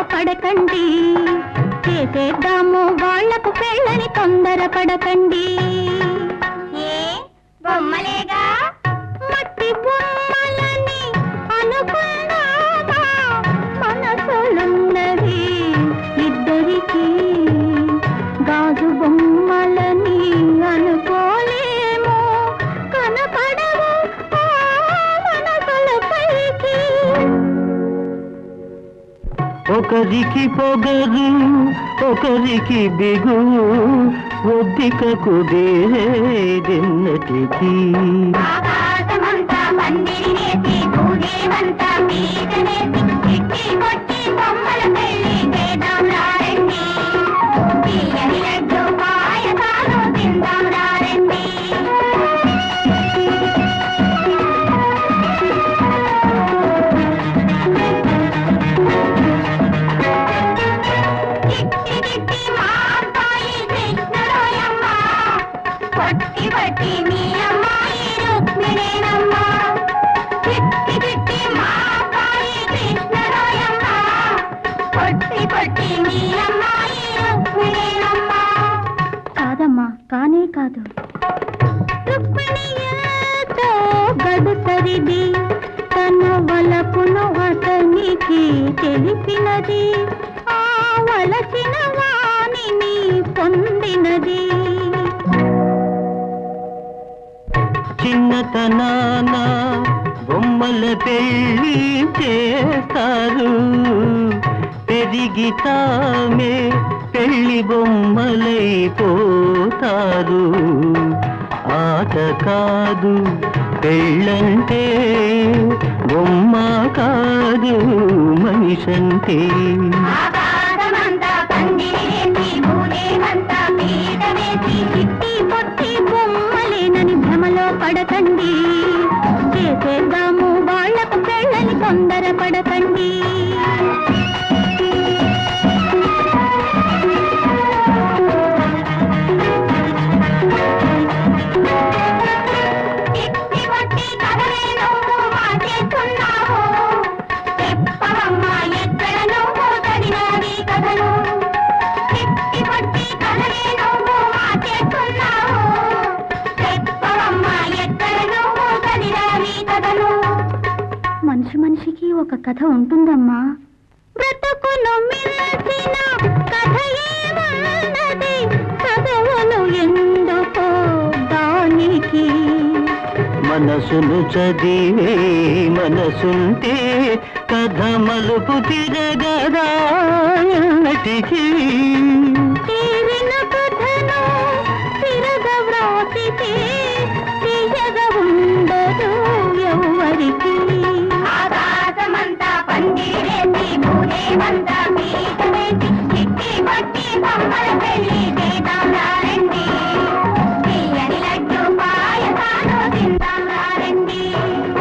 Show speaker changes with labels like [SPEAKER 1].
[SPEAKER 1] పడకండి. చేసేద్దాము వాళ్ళకు పెళ్ళని తొందర పడకండి
[SPEAKER 2] ఒకరికి పొగరు ఒకరికి బిగు ఒద్దిక కుదేన్నటికి
[SPEAKER 3] పట్టి పట్టి మీ అమ్మాయి రుక్మిణేనమ్మ చిట్టి చిట్టి మా అబ్బాయి కృష్ణరాయమ్మ. మీ అమ్మాయి
[SPEAKER 1] కాదమ్మా కానే కాదు. రుక్మిణి గడుసరిది తన వలపును అతనికి తెలిపినది.
[SPEAKER 2] చిన్నతనాన బొమ్మల పెళ్ళి చేస్తారు పెరిగి తామే పెళ్ళి బొమ్మలైపోతారు. ఆట కాదు పెళ్ళంటే బొమ్మ కాదు మనిషంటే.
[SPEAKER 1] తొందరపడకండి. ఒక కథ ఉంటుందమ్మా. బ్రతుకును మిల్చిన కథ ఏమన్నది? ఎందుకో దానికి.
[SPEAKER 2] మనసును చదివే మనసుంటే కథ మలుపు తిరగదా? ఎన్నటికీ రండి